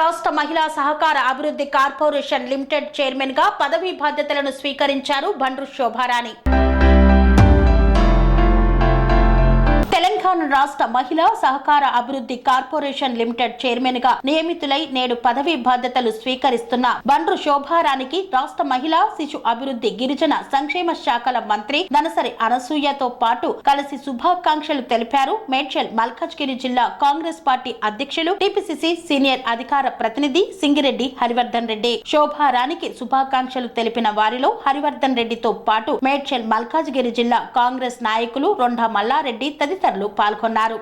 రాష్ట్ర మహిళా సహకార అభివృద్ధి కార్పొరేషన్ లిమిటెడ్ చైర్మన్గా పదవీ బాధ్యతలను స్వీకరించారు బండ్రు శోభారాణి. తెలంగాణ రాష్ట్ర మహిళా సహకార అభివృద్ధి కార్పొరేషన్ లిమిటెడ్ చైర్మన్గా నియమితులై నేడు పదవీ బాధ్యతలు స్వీకరిస్తున్న బండ్రు శోభారానికి రాష్ట్ర మహిళా శిశు అభివృద్ధి గిరిజన సంక్షేమ శాఖల మంత్రి దనసరి అనసూయతో పాటు కలిసి శుభాకాంక్షలు తెలిపారు. మేడ్చల్ మల్కాజ్గిరి జిల్లా కాంగ్రెస్ పార్టీ అధ్యక్షులు టిపిసిసి సీనియర్ అధికార ప్రతినిధి సింగిరెడ్డి హరివర్ధన్ రెడ్డి. శోభారానికి శుభాకాంక్షలు తెలిపిన వారిలో హరివర్ధన్ రెడ్డితో పాటు మేడ్చల్ మల్కాజ్గిరి జిల్లా కాంగ్రెస్ నాయకులు రొండా మల్లారెడ్డి తదితరులు పాల్గొన్నారు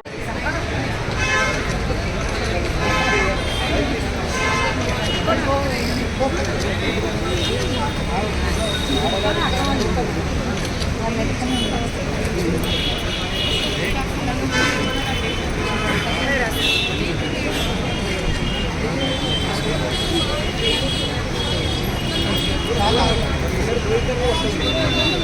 Thank you.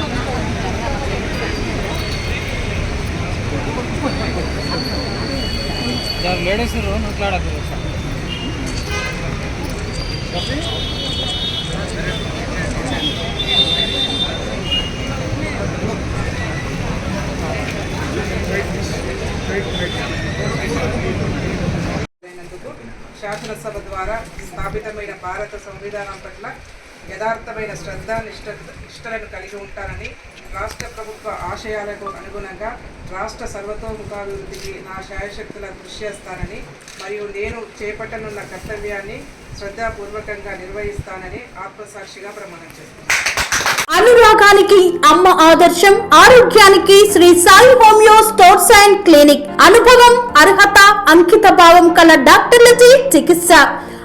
ಲೇಡೀಸರು ಮಾತಾಡೋದು అయినందుకు శాసనసభ ద్వారా స్థాపితమైన భారత సంవిధానం పట్ల యథార్థమైన శ్రద్ధ నిష్ట నిష్టలను కలిగి ఉంటానని రాష్ట్ర ప్రభుత్వ ఆశయాలకు అనుగుణంగా రాష్ట్ర సర్వతోముఖాభివృద్ధికి నా శాయశక్తుల కృషి చేస్తానని మరియు నేను చేపట్టనున్న కర్తవ్యాన్ని శ్రద్ధాపూర్వకంగా నిర్వహిస్తానని ఆత్మసాక్షిగా ప్రమాణం చేస్తున్నాను. అనురాగానికి అమ్మ ఆదర్శం ఆరోగ్యానికి Shri Sai homeo sports and clinic. అనుభవం అర్హత అంకిత భావం కల డాక్టర్లచే చికిత్స.